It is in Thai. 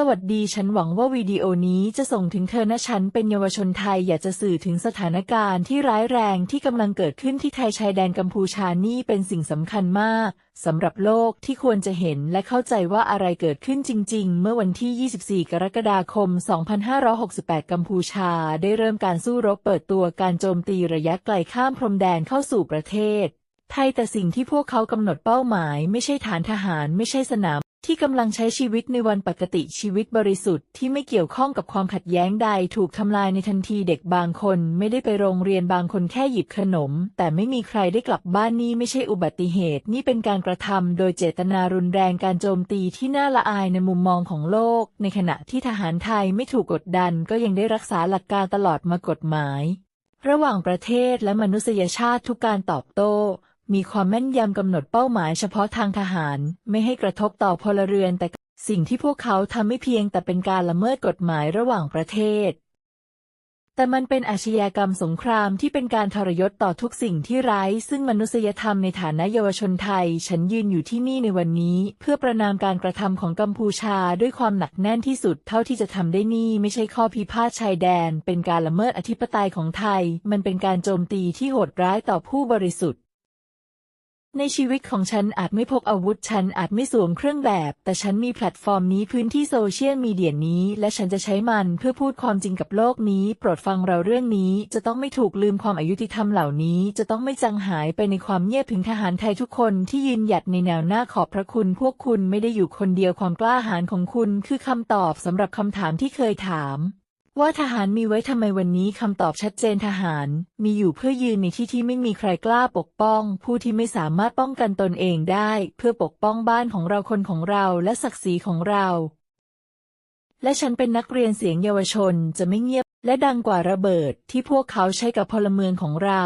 สวัสดีฉันหวังว่าวิดีโอนี้จะส่งถึงเธอนะฉันเป็นเยาวชนไทยอยากจะสื่อถึงสถานการณ์ที่ร้ายแรงที่กำลังเกิดขึ้นที่ไทยชายแดนกัมพูชานี่เป็นสิ่งสำคัญมากสำหรับโลกที่ควรจะเห็นและเข้าใจว่าอะไรเกิดขึ้นจริง ๆ เมื่อวันที่ 24 กรกฎาคม 2568 กัมพูชา ได้เริ่มการสู้รบเปิดตัวการโจมตีระยะไกลข้ามพรมแดนเข้าสู่ประเทศไทยแต่สิ่งที่พวกเขากำหนดเป้าหมาย ไม่ใช่ฐานทหารไม่ใช่สนาม ที่กำลังใช้ชีวิตในวันปกติชีวิตบริสุทธิ์ที่ไม่เกี่ยวข้องกับความขัดแย้งใดถูกทำลายในทันทีเด็กบางคนไม่ได้ไปโรงเรียนบางคนแค่หยิบขนม แต่ไม่มีใครได้กลับบ้านนี่ไม่ใช่อุบัติเหตุ นี่เป็นการกระทำโดยเจตนารุนแรงการโจมตีที่น่าละอายในมุมมองของโลก ในขณะที่ทหารไทยไม่ถูกกดดัน ก็ยังได้รักษาหลักการตลอดมากฎหมาย ระหว่างประเทศและมนุษยชาติทุกการตอบโต้ มีความแม่นยำกำหนดเป้าหมายเฉพาะทางทหาร ไม่ให้กระทบต่อพลเรือน แต่สิ่งที่พวกเขาทำไม่เพียงแต่เป็นการละเมิดกฎหมายระหว่างประเทศ แต่มันเป็นอาชญากรรมสงครามที่เป็นการทรยศต่อทุกสิ่งที่ไร้ซึ่งมนุษยธรรมในฐานะเยาวชนไทย ฉันยืนอยู่ที่นี่ในวันนี้ เพื่อประนามการกระทำของกัมพูชาด้วยความหนักแน่นที่สุด เท่าที่จะทำได้นี่ไม่ใช่ข้อพิพาทชายแดน เป็นการละเมิดอธิปไตยของไทย มันเป็นการโจมตีที่โหดร้ายต่อผู้บริสุทธิ์ ในชีวิตของฉันอาจไม่พกอาวุธ ฉันอาจไม่สวมเครื่องแบบ แต่ฉันมีแพลตฟอร์มนี้พื้นที่โซเชียลมีเดียนี้ และฉันจะใช้มันเพื่อพูดความจริงกับโลกนี้ โปรดฟังเราเรื่องนี้ จะต้องไม่ถูกลืมความอายุติธรรมเหล่านี้ จะต้องไม่จางหายไปในความเงียบถึงทหารไทยทุกคนที่ยืนหยัดในแนวหน้าขอบพระคุณ พวกคุณไม่ได้อยู่คนเดียวความกล้าหาญของคุณ คือคำตอบสำหรับคำถามที่เคยถาม ว่าทหารมีไว้ทำไมวันนี้คำตอบชัดเจนทหาร มีอยู่เพื่อยืนในที่ที่ไม่มีใครกล้าปกป้อง ผู้ที่ไม่สามารถป้องกันตนเองได้ เพื่อปกป้องบ้านของเราคนของเราและศักดิ์ศรีของเรา และฉันเป็นนักเรียนเสียงเยาวชนจะไม่เงียบ และดังกว่าระเบิดที่พวกเขาใช้กับพลเมืองของเรา